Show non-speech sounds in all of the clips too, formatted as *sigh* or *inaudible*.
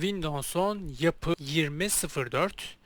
Windows'un yapı 2004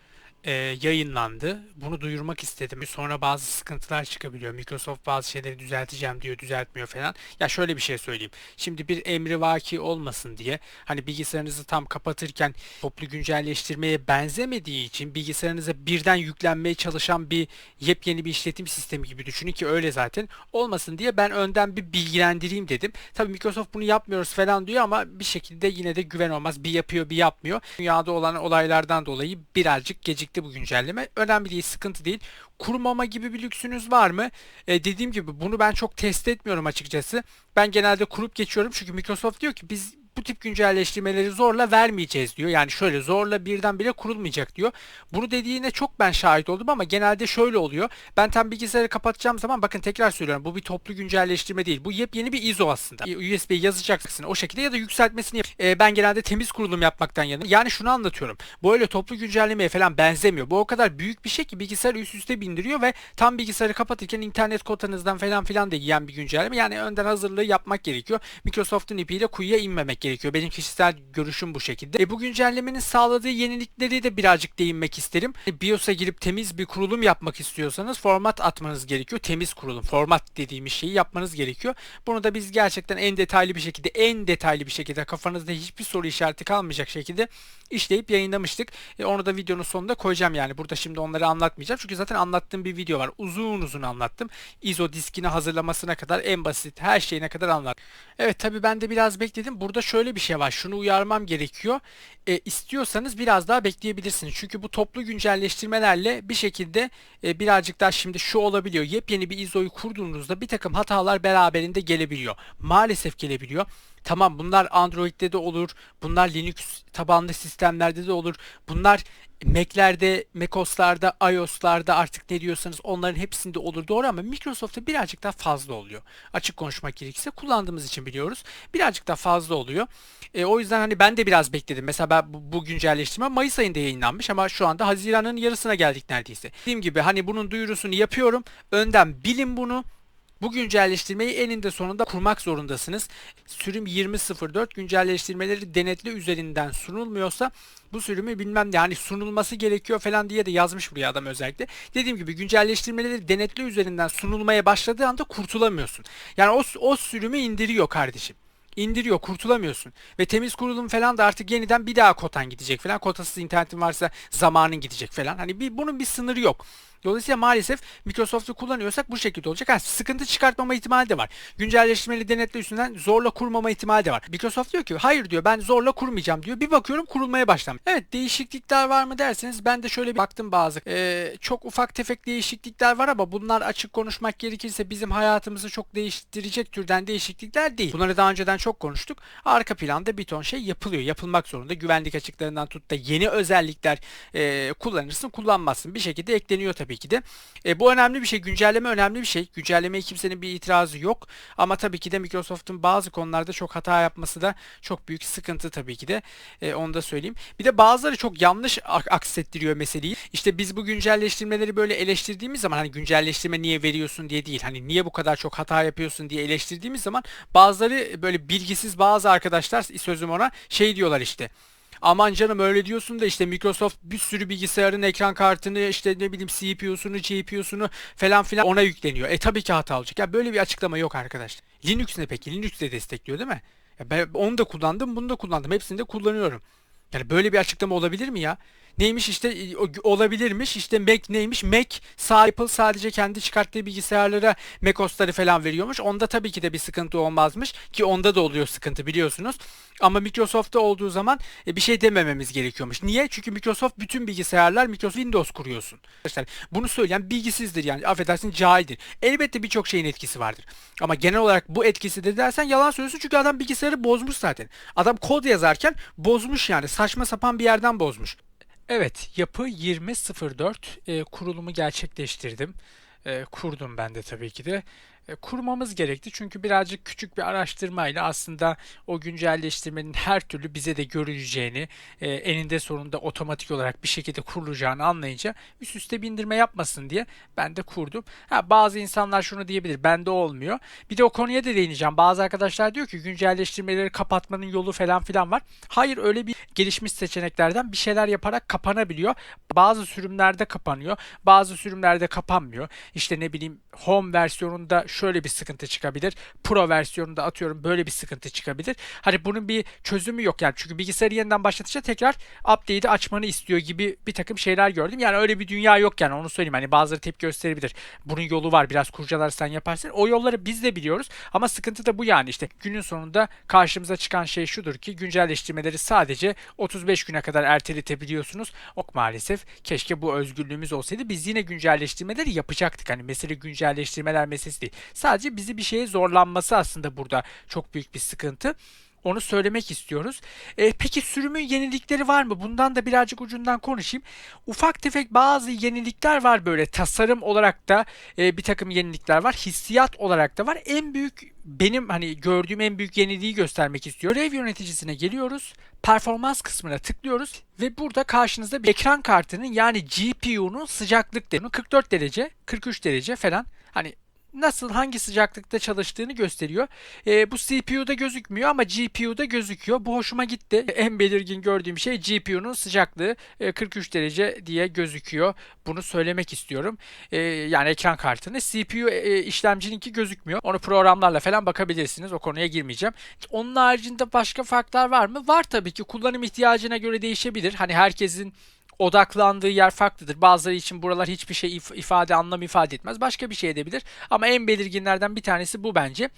e, yayınlandı. Bunu duyurmak istedim. Sonra bazı sıkıntılar çıkabiliyor. Microsoft bazı şeyleri düzelteceğim diyor, düzeltmiyor falan. Ya şöyle bir şey söyleyeyim. Şimdi bir emri vaki olmasın diye hani bilgisayarınızı tam kapatırken toplu güncelleştirmeye benzemediği için bilgisayarınıza birden yüklenmeye çalışan bir yepyeni bir işletim sistemi gibi düşünün ki öyle zaten olmasın diye ben önden bir bilgilendireyim dedim. Tabii Microsoft bunu yapmıyoruz falan diyor ama bir şekilde yine de güven olmaz. Bir yapıyor bir yapmıyor. Dünyada olan olaylardan dolayı birazcık gecikti bu güncelleme. Önemli değil, sıkıntı değil. Kurmama gibi bir lüksünüz var mı? E, dediğim gibi bunu ben çok test etmiyorum açıkçası. Ben genelde kurup geçiyorum çünkü Microsoft diyor ki biz bu tip güncelleştirmeleri zorla vermeyeceğiz diyor. Yani şöyle zorla birdenbire kurulmayacak diyor. Bunu dediğine çok ben şahit oldum ama genelde şöyle oluyor. Ben tam bilgisayarı kapatacağım zaman bakın tekrar söylüyorum bu bir toplu güncelleştirme değil. Bu yepyeni bir ISO aslında. USB yazacaksın o şekilde ya da yükseltmesini yap. E, ben genelde temiz kurulum yapmaktan yanım. Yani şunu anlatıyorum. Bu öyle toplu güncellemeye falan benzemiyor. Bu o kadar büyük bir şey ki bilgisayar üst üste bindiriyor ve tam bilgisayarı kapatırken internet kotanızdan falan filan da yiyen bir güncelleme. Yani önden hazırlığı yapmak gerekiyor. Microsoft'un ipiyle kuyuya inmemek gerekiyor. Benim kişisel görüşüm bu şekilde. E, bu güncellemenin sağladığı yenilikleri de birazcık değinmek isterim. E, BIOS'a girip temiz bir kurulum yapmak istiyorsanız format atmanız gerekiyor. Temiz kurulum, format dediğimiz şeyi yapmanız gerekiyor. Bunu da biz gerçekten en detaylı bir şekilde, en detaylı bir şekilde kafanızda hiçbir soru işareti kalmayacak şekilde işleyip yayınlamıştık. E, onu da videonun sonunda koyacağım yani. Burada şimdi onları anlatmayacağım. Çünkü zaten anlattığım bir video var. Uzun uzun anlattım. ISO diskini hazırlamasına kadar en basit her şeyine kadar anlat. Evet tabi ben de biraz bekledim. Burada şöyle bir şey var. Şunu uyarmam gerekiyor. E, istiyorsanız biraz daha bekleyebilirsiniz. Çünkü bu toplu güncelleştirmelerle bir şekilde e, birazcık daha şimdi şu olabiliyor. Yepyeni bir ISO'yu kurduğunuzda bir takım hatalar beraberinde gelebiliyor. Maalesef gelebiliyor. Tamam bunlar Android'de de olur. Bunlar Linux tabanlı sistemlerde de olur. Bunlar Mac'lerde, macOS'larda, iOS'larda artık ne diyorsanız onların hepsinde olur doğru ama Microsoft'ta birazcık daha fazla oluyor. Açık konuşmak gerekirse kullandığımız için biliyoruz. Birazcık daha fazla oluyor. E, o yüzden hani ben de biraz bekledim. Mesela ben bu, bu güncelleştirme Mayıs ayında yayınlanmış ama şu anda Haziran'ın yarısına geldik neredeyse. Dediğim gibi hani bunun duyurusunu yapıyorum. Önden bilin bunu. Bu güncelleştirmeyi eninde sonunda kurmak zorundasınız. Sürüm 20.04 güncelleştirmeleri denetle üzerinden sunulmuyorsa bu sürümü bilmem yani sunulması gerekiyor falan diye de yazmış buraya adam özellikle. Dediğim gibi güncelleştirmeleri denetle üzerinden sunulmaya başladığı anda kurtulamıyorsun. Yani o, o sürümü indiriyor kardeşim indiriyor kurtulamıyorsun. Ve temiz kurulum falan da artık yeniden bir daha kotan gidecek falan. Kotasız internetin varsa zamanın gidecek falan. Hani bir, bunun bir sınırı yok. Dolayısıyla maalesef Microsoft'u kullanıyorsak bu şekilde olacak. Ha, sıkıntı çıkartmama ihtimali de var. Güncelleştirmeli denetle üstünden zorla kurmama ihtimali de var. Microsoft diyor ki hayır diyor ben zorla kurmayacağım diyor. Bir bakıyorum kurulmaya başlamış. Evet değişiklikler var mı derseniz ben de şöyle bir baktım bazı. Ee, çok ufak tefek değişiklikler var ama bunlar açık konuşmak gerekirse bizim hayatımızı çok değiştirecek türden değişiklikler değil. Bunları daha önceden çok konuştuk. Arka planda bir ton şey yapılıyor. Yapılmak zorunda. Güvenlik açıklarından tut da yeni özellikler e, kullanırsın kullanmazsın. Bir şekilde ekleniyor tabii ki de. E, bu önemli bir şey. Güncelleme önemli bir şey. Güncellemeye kimsenin bir itirazı yok. Ama tabii ki de Microsoft'un bazı konularda çok hata yapması da çok büyük sıkıntı tabii ki de. E, onu da söyleyeyim. Bir de bazıları çok yanlış aksettiriyor meseleyi. İşte biz bu güncelleştirmeleri böyle eleştirdiğimiz zaman hani güncelleştirme niye veriyorsun diye değil. Hani niye bu kadar çok hata yapıyorsun diye eleştirdiğimiz zaman bazıları böyle bilgisiz bazı arkadaşlar sözüm ona şey diyorlar işte aman canım öyle diyorsun da işte Microsoft bir sürü bilgisayarın ekran kartını işte ne bileyim CPU'sunu, GPU'sunu falan filan ona yükleniyor. E tabii ki hata olacak. Ya böyle bir açıklama yok arkadaşlar. Linux ne peki? Linux de destekliyor değil mi? Ya ben onu da kullandım, bunu da kullandım. Hepsini de kullanıyorum. Yani böyle bir açıklama olabilir mi ya? Neymiş işte e, olabilirmiş işte Mac neymiş Mac Apple sadece kendi çıkarttığı bilgisayarlara macOS'ları falan veriyormuş. Onda tabii ki de bir sıkıntı olmazmış ki onda da oluyor sıkıntı biliyorsunuz. Ama Microsoft'ta olduğu zaman e, bir şey demememiz gerekiyormuş. Niye? Çünkü Microsoft bütün bilgisayarlar Microsoft Windows kuruyorsun. Arkadaşlar bunu söyleyen bilgisizdir yani affedersin cahildir. Elbette birçok şeyin etkisi vardır. Ama genel olarak bu etkisi de dersen yalan söylüyorsun çünkü adam bilgisayarı bozmuş zaten. Adam kod yazarken bozmuş yani saçma sapan bir yerden bozmuş. Evet, yapı 2004 e, kurulumu gerçekleştirdim. E, kurdum ben de tabii ki de. E, kurmamız gerekti. Çünkü birazcık küçük bir araştırmayla aslında o güncelleştirmenin her türlü bize de görüleceğini, e, eninde sonunda otomatik olarak bir şekilde kurulacağını anlayınca üst üste bindirme yapmasın diye ben de kurdum. Ha, bazı insanlar şunu diyebilir, bende olmuyor. Bir de o konuya da değineceğim. Bazı arkadaşlar diyor ki güncelleştirmeleri kapatmanın yolu falan filan var. Hayır öyle bir gelişmiş seçeneklerden bir şeyler yaparak kapanabiliyor. Bazı sürümlerde kapanıyor, bazı sürümlerde kapanmıyor. İşte ne bileyim Home versiyonunda şöyle bir sıkıntı çıkabilir. Pro versiyonunda atıyorum böyle bir sıkıntı çıkabilir. Hani bunun bir çözümü yok yani. Çünkü bilgisayarı yeniden başlatınca tekrar update'i açmanı istiyor gibi bir takım şeyler gördüm. Yani öyle bir dünya yok yani onu söyleyeyim. Hani bazıları tepki gösterebilir. Bunun yolu var biraz kurcalarsan yaparsın. O yolları biz de biliyoruz ama sıkıntı da bu yani işte günün sonunda karşımıza çıkan şey şudur ki güncelleştirmeleri sadece 35 güne kadar erteletebiliyorsunuz. Ok maalesef keşke bu özgürlüğümüz olsaydı biz yine güncelleştirmeleri yapacaktık. Hani mesele güncelleştirmeler meselesi değil. Sadece bizi bir şeye zorlanması aslında burada çok büyük bir sıkıntı. Onu söylemek istiyoruz. E, peki sürümün yenilikleri var mı? Bundan da birazcık ucundan konuşayım. Ufak tefek bazı yenilikler var böyle. Tasarım olarak da e, bir takım yenilikler var. Hissiyat olarak da var. En büyük benim hani gördüğüm en büyük yeniliği göstermek istiyorum. Görev yöneticisine geliyoruz. Performans kısmına tıklıyoruz ve burada karşınızda bir ekran kartının yani GPU'nun sıcaklık değerini 44 derece, 43 derece falan hani nasıl hangi sıcaklıkta çalıştığını gösteriyor. E, bu CPU'da gözükmüyor ama GPU'da gözüküyor. Bu hoşuma gitti. *laughs* En belirgin gördüğüm şey GPU'nun sıcaklığı e, 43 derece diye gözüküyor. Bunu söylemek istiyorum. E, yani ekran kartını. CPU e, işlemcininki gözükmüyor. Onu programlarla falan bakabilirsiniz. O konuya girmeyeceğim. Onun haricinde başka farklar var mı? Var tabii ki. Kullanım ihtiyacına göre değişebilir. Hani herkesin odaklandığı yer farklıdır. Bazıları için buralar hiçbir şey if- ifade, anlam ifade etmez. Başka bir şey edebilir. Ama en belirginlerden bir tanesi bu bence.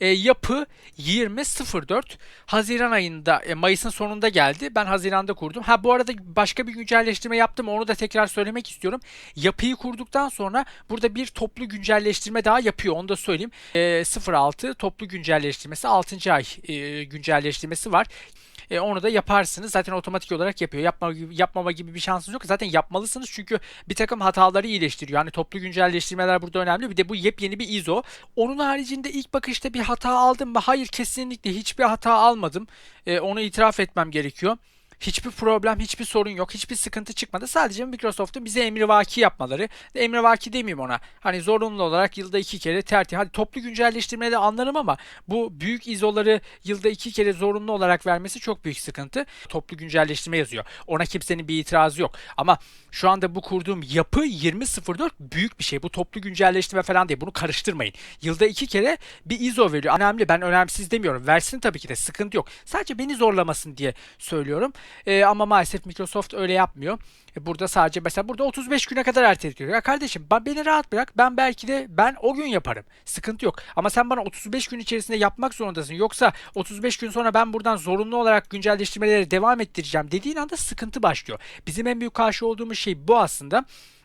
E, yapı 20.04 Haziran ayında, e, Mayıs'ın sonunda geldi. Ben Haziran'da kurdum. Ha bu arada başka bir güncelleştirme yaptım. Onu da tekrar söylemek istiyorum. Yapıyı kurduktan sonra burada bir toplu güncelleştirme daha yapıyor. Onu da söyleyeyim. E, 06 toplu güncelleştirmesi 6. ay e, güncelleştirmesi var. E, onu da yaparsınız. Zaten otomatik olarak yapıyor. Yapma, yapmama gibi bir şansınız yok. Zaten yapmalısınız çünkü bir takım hataları iyileştiriyor. Yani toplu güncelleştirmeler burada önemli. Bir de bu yepyeni bir ISO. Onun haricinde ilk bakışta bir hata aldım mı? Hayır kesinlikle hiçbir hata almadım. E, onu itiraf etmem gerekiyor. Hiçbir problem, hiçbir sorun yok, hiçbir sıkıntı çıkmadı. Sadece Microsoft'un bize emrivaki yapmaları. Emrivaki demeyeyim ona. Hani zorunlu olarak yılda iki kere tertip. Hadi toplu güncelleştirmeleri anlarım ama bu büyük izoları yılda iki kere zorunlu olarak vermesi çok büyük sıkıntı. Toplu güncelleştirme yazıyor. Ona kimsenin bir itirazı yok. Ama şu anda bu kurduğum yapı 20.04 büyük bir şey. Bu toplu güncelleştirme falan değil. Bunu karıştırmayın. Yılda iki kere bir ISO veriyor. Önemli. Ben önemsiz demiyorum. Versin tabii ki de. Sıkıntı yok. Sadece beni zorlamasın diye söylüyorum. E, ama maalesef Microsoft öyle yapmıyor. E, burada sadece mesela burada 35 güne kadar erteletiyor. Ya kardeşim ben, beni rahat bırak. Ben belki de ben o gün yaparım. Sıkıntı yok. Ama sen bana 35 gün içerisinde yapmak zorundasın. Yoksa 35 gün sonra ben buradan zorunlu olarak güncelleştirmeleri devam ettireceğim dediğin anda sıkıntı başlıyor. Bizim en büyük karşı olduğumuz şey bu aslında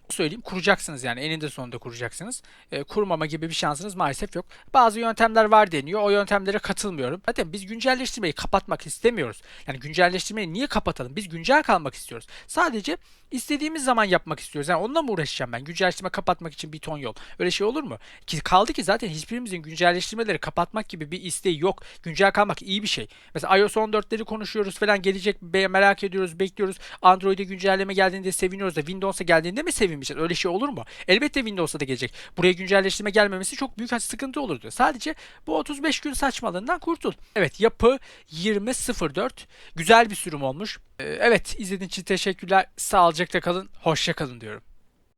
söyleyeyim kuracaksınız yani eninde sonunda kuracaksınız. E, kurmama gibi bir şansınız maalesef yok. Bazı yöntemler var deniyor. O yöntemlere katılmıyorum. Zaten biz güncelleştirmeyi kapatmak istemiyoruz. Yani güncelleştirmeyi niye kapatalım? Biz güncel kalmak istiyoruz. Sadece istediğimiz zaman yapmak istiyoruz. Yani onunla mı uğraşacağım ben? Güncelleştirme kapatmak için bir ton yol. Öyle şey olur mu? Ki kaldı ki zaten hiçbirimizin güncelleştirmeleri kapatmak gibi bir isteği yok. Güncel kalmak iyi bir şey. Mesela iOS 14'leri konuşuyoruz falan gelecek merak ediyoruz, bekliyoruz. Android'e güncelleme geldiğinde seviniyoruz da Windows'a geldiğinde mi sevinmişiz? Öyle şey olur mu? Elbette Windows'a da gelecek. Buraya güncelleştirme gelmemesi çok büyük sıkıntı olurdu. Sadece bu 35 gün saçmalığından kurtul. Evet yapı 2004 güzel bir sürüm olmuş. Ee, Evet izlediğiniz için teşekkürler. Sağlıcakla kalın. Hoşça kalın diyorum.